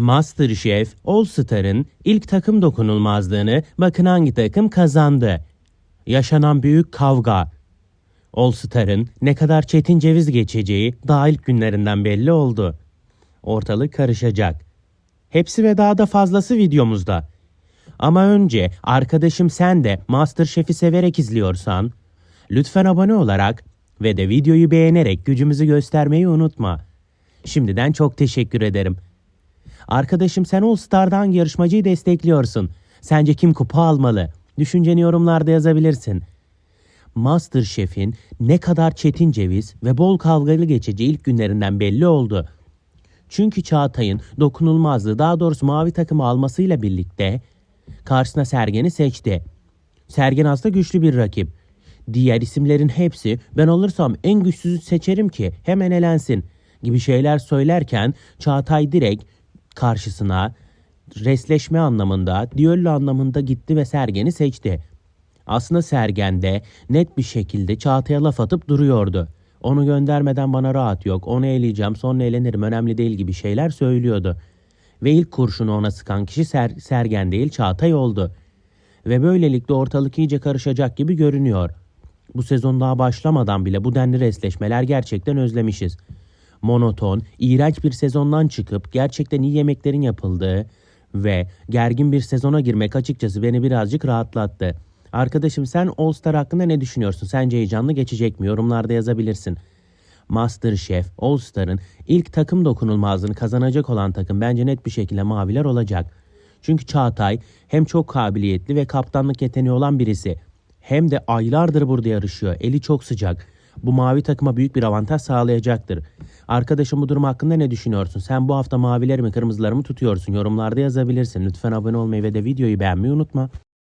MasterChef All Star'ın ilk takım dokunulmazlığını bakın hangi takım kazandı. Yaşanan büyük kavga. All Star'ın ne kadar çetin ceviz geçeceği daha ilk günlerinden belli oldu. Ortalık karışacak. Hepsi ve daha da fazlası videomuzda. Ama önce arkadaşım sen de MasterChef'i severek izliyorsan lütfen abone olarak ve de videoyu beğenerek gücümüzü göstermeyi unutma. Şimdiden çok teşekkür ederim. Arkadaşım sen All Star'da hangi yarışmacıyı destekliyorsun? Sence kim kupa almalı? Düşünceni yorumlarda yazabilirsin. MasterChef'in ne kadar çetin ceviz ve bol kavgalı geçeceği ilk günlerinden belli oldu. Çünkü Çağatay'ın dokunulmazlığı daha doğrusu mavi takımı almasıyla birlikte karşısına Sergen'i seçti. Sergen aslında güçlü bir rakip. Diğer isimlerin hepsi ben olursam en güçsüzü seçerim ki hemen elensin gibi şeyler söylerken Çağatay direkt karşısına resleşme anlamında, diyöllo anlamında gitti ve Sergen'i seçti. Aslında Sergen de net bir şekilde Çağatay'a laf atıp duruyordu. Onu göndermeden bana rahat yok, onu eleyeceğim, sonra eğlenirim, önemli değil gibi şeyler söylüyordu. Ve ilk kurşunu ona sıkan kişi Ser- Sergen değil Çağatay oldu. Ve böylelikle ortalık iyice karışacak gibi görünüyor. Bu sezon daha başlamadan bile bu denli resleşmeler gerçekten özlemişiz. Monoton, iğrenç bir sezondan çıkıp gerçekten iyi yemeklerin yapıldığı ve gergin bir sezona girmek açıkçası beni birazcık rahatlattı. Arkadaşım sen All Star hakkında ne düşünüyorsun? Sence heyecanlı geçecek mi? Yorumlarda yazabilirsin. MasterChef All Star'ın ilk takım dokunulmazlığını kazanacak olan takım bence net bir şekilde maviler olacak. Çünkü Çağatay hem çok kabiliyetli ve kaptanlık yeteneği olan birisi hem de aylardır burada yarışıyor. Eli çok sıcak. Bu mavi takıma büyük bir avantaj sağlayacaktır. Arkadaşım bu durum hakkında ne düşünüyorsun? Sen bu hafta mavileri mi kırmızıları mı tutuyorsun? Yorumlarda yazabilirsin. Lütfen abone olmayı ve de videoyu beğenmeyi unutma.